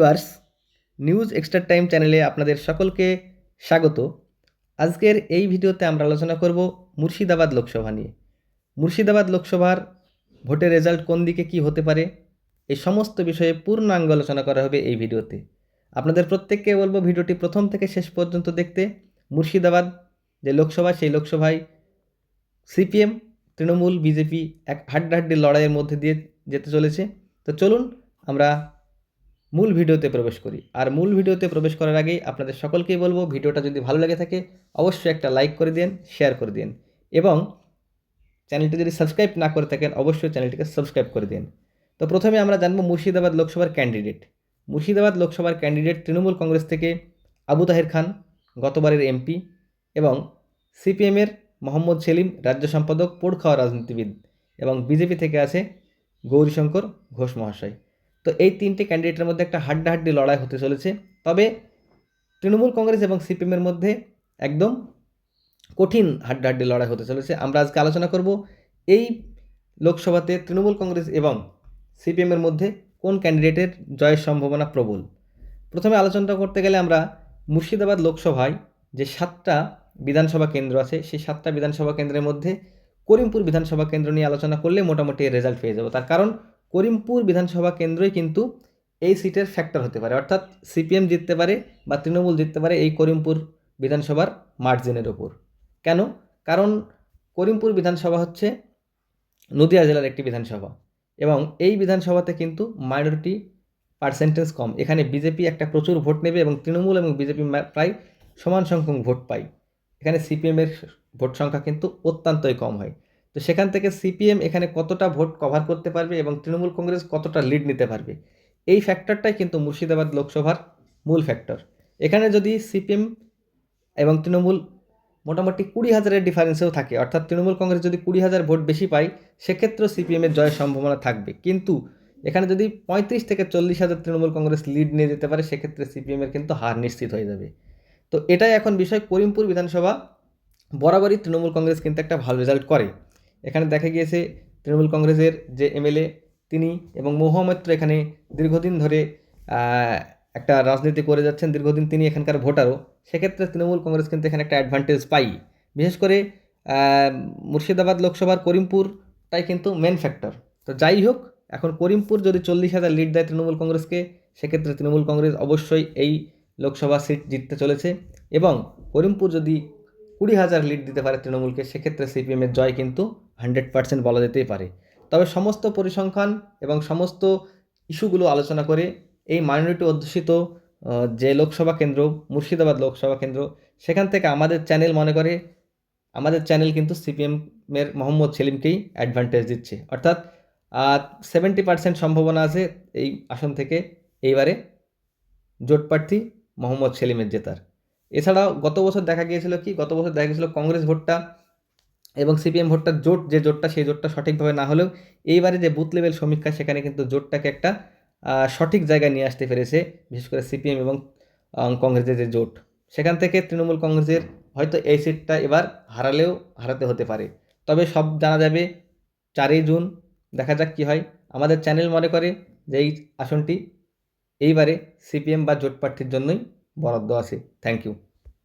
Viewers, news extra time চ্যানেলে আপনাদের সকলকে স্বাগত। আজকের এই ভিডিওতে আমরা আলোচনা করব মুর্শিদাবাদ লোকসভা নিয়ে। মুর্শিদাবাদ লোকসভার ভোটের রেজাল্ট কোন দিকে কি হতে পারে এই সমস্ত বিষয়ে পূর্ণাঙ্গ আলোচনা করা হবে এই ভিডিওতে। আপনাদের প্রত্যেককে বলব ভিডিওটি প্রথম থেকে শেষ পর্যন্ত দেখতে। মুর্শিদাবাদ যে লোকসভা, সেই লোকসভায় সিপিএম, তৃণমূল, বিজেপি এক হাড্ডাহাড্ডি লড়াইয়ের মধ্যে দিয়ে যেতে চলেছে। তো চলুন আমরা মূল ভিডিওতে প্রবেশ করি। আর মূল ভিডিওতে প্রবেশ করার আগেই আপনাদের সকলকেই বলব, ভিডিওটা যদি ভালো লেগে থাকে, অবশ্যই একটা লাইক করে দিন, শেয়ার করে দিন এবং চ্যানেলটি যদি সাবস্ক্রাইব না করে থাকেন, অবশ্যই চ্যানেলটিকে সাবস্ক্রাইব করে দিন। তো প্রথমে আমরা জানব মুর্শিদাবাদ লোকসভার ক্যান্ডিডেট। মুর্শিদাবাদ লোকসভার ক্যান্ডিডেট তৃণমূল কংগ্রেস থেকে আবু তাহের খান, গতবারের এমপি এবং সিপিএমের মোহাম্মদ সেলিম, রাজ্য সম্পাদক, পোড়খাওয়া রাজনীতিবিদ এবং বিজেপি থেকে আছে গৌরীশঙ্কর ঘোষ মহাশয়। তো এই তিনটে ক্যান্ডিডেটের মধ্যে একটা হাড্ডাহাড্ডি লড়াই হতে চলেছে। তবে তৃণমূল কংগ্রেস এবং সিপিএমের মধ্যে একদম কঠিন হাড্ডাহাড্ডি লড়াই হতে চলেছে। আমরা আজকে আলোচনা করব এই লোকসভাতে তৃণমূল কংগ্রেস এবং সিপিএমের মধ্যে কোন ক্যান্ডিডেটের জয়ের সম্ভাবনা প্রবল। প্রথমে আলোচনাটা করতে গেলে আমরা মুর্শিদাবাদ লোকসভায় যে সাতটা বিধানসভা কেন্দ্র আছে, সেই সাতটা বিধানসভা কেন্দ্রের মধ্যে করিমপুর বিধানসভা কেন্দ্র নিয়ে আলোচনা করলে মোটামুটি রেজাল্ট পেয়ে যাব। তার কারণ করিমপুর বিধানসভা কেন্দ্রই কিন্তু এই সিটের ফ্যাক্টর হতে পারে। অর্থাৎ সিপিএম জিততে পারে বা তৃণমূল জিততে পারে এই করিমপুর বিধানসভার মার্জিনের ওপর কেন? কারণ করিমপুর বিধানসভা হচ্ছে নদিয়া জেলার একটি বিধানসভা এবং এই বিধানসভাতে কিন্তু মাইনরিটি পার্সেন্টেজ কম। এখানে বিজেপি একটা প্রচুর ভোট নেবে এবং তৃণমূল এবং বিজেপি প্রায় সমান সংখ্যক ভোট পায়। এখানে সিপিএমের ভোট সংখ্যা কিন্তু অত্যন্তই কম হয়। তো সেখান থেকে সিপিএম এখানে কতটা ভোট কভার করতে পারবে এবং তৃণমূল কংগ্রেস কতটা লিড নিতে পারবে? এই ফ্যাক্টরটাই কিন্তু মুর্শিদাবাদ লোকসভার মূল ফ্যাক্টর এখানে যদি সিপিএম এবং তৃণমূল মোটামুটি কুড়ি হাজারের ডিফারেন্সেও থাকে, অর্থাৎ তৃণমূল কংগ্রেস যদি কুড়ি হাজার ভোট বেশি পায়, সেক্ষেত্রেও সিপিএমের জয়ের সম্ভাবনা থাকবে। কিন্তু এখানে যদি পঁয়ত্রিশ থেকে চল্লিশ হাজার তৃণমূল কংগ্রেস লিড নিয়ে যেতে পারে, সেক্ষেত্রে সিপিএমের কিন্তু হার নিশ্চিত হয়ে যাবে। তো এটাই এখন বিষয়। করিমপুর বিধানসভা বরাবরই তৃণমূল কংগ্রেস কিন্তু একটা ভালো রেজাল্ট করে। এখানে দেখা গিয়েছে তৃণমূল কংগ্রেসের যে এমএলএ তিনি এবং মহামৈত্র এখানে দীর্ঘদিন ধরে একটা রাজনীতি করে যাচ্ছেন, দীর্ঘদিন তিনি এখানকার ভোটারও। সেক্ষেত্রে তৃণমূল কংগ্রেস কিন্তু এখানে একটা অ্যাডভান্টেজ পাই। বিশেষ করে মুর্শিদাবাদ লোকসভার করিমপুরটাই কিন্তু মেন ফ্যাক্টর তো যাই হোক, এখন করিমপুর যদি চল্লিশ হাজার লিড দেয় তৃণমূল কংগ্রেসকে, সেক্ষেত্রে তৃণমূল কংগ্রেস অবশ্যই এই লোকসভা সিট জিততে চলেছে এবং করিমপুর যদি কুড়ি হাজার লিড দিতে পারে তৃণমূলকে, সেক্ষেত্রে সিপিএমের জয় কিন্তু হান্ড্রেড পার্সেন্ট বলা যেতেই পারে। তবে সমস্ত পরিসংখ্যান এবং সমস্ত ইস্যুগুলো আলোচনা করে এই মাইনরিটি অধ্যুষিত যে লোকসভা কেন্দ্র, মুর্শিদাবাদ লোকসভা কেন্দ্র, সেখান থেকে আমাদের চ্যানেল মনে করে, আমাদের চ্যানেল কিন্তু সিপিএমের মোহাম্মদ সেলিমকেই অ্যাডভান্টেজ দিচ্ছে। অর্থাৎ সেভেন্টি পার্সেন্ট সম্ভাবনা আছে এই আসন থেকে এইবারে জোট প্রার্থী মোহাম্মদ সেলিমের জেতার। এছাড়াও গত বছর দেখা গিয়েছিল কি? গত বছর দেখা গিয়েছিল কংগ্রেস ভোটটা এবং সিপিএম ভোটটা জোট, যে জোটটা সেই জোটটা সঠিকভাবে না হলেও এইবারে যে বুথ লেভেল সমীক্ষা, সেখানে কিন্তু জোটটাকে একটা সঠিক জায়গায় নিয়ে আসতে পেরেছে, বিশেষ করে সিপিএম এবং কংগ্রেসের যে জোট। সেখান থেকে তৃণমূল কংগ্রেসের হয়তো এই সিটটা এবার হারালেও হারাতে হতে পারে। তবে সব জানা যাবে, চারই জুন, দেখা যাক কী হয়। আমাদের চ্যানেল মনে করে যে এই আসনটি এইবারে সিপিএম বা জোট প্রার্থীর জন্যই বরাদ্দ আছে। Thank you.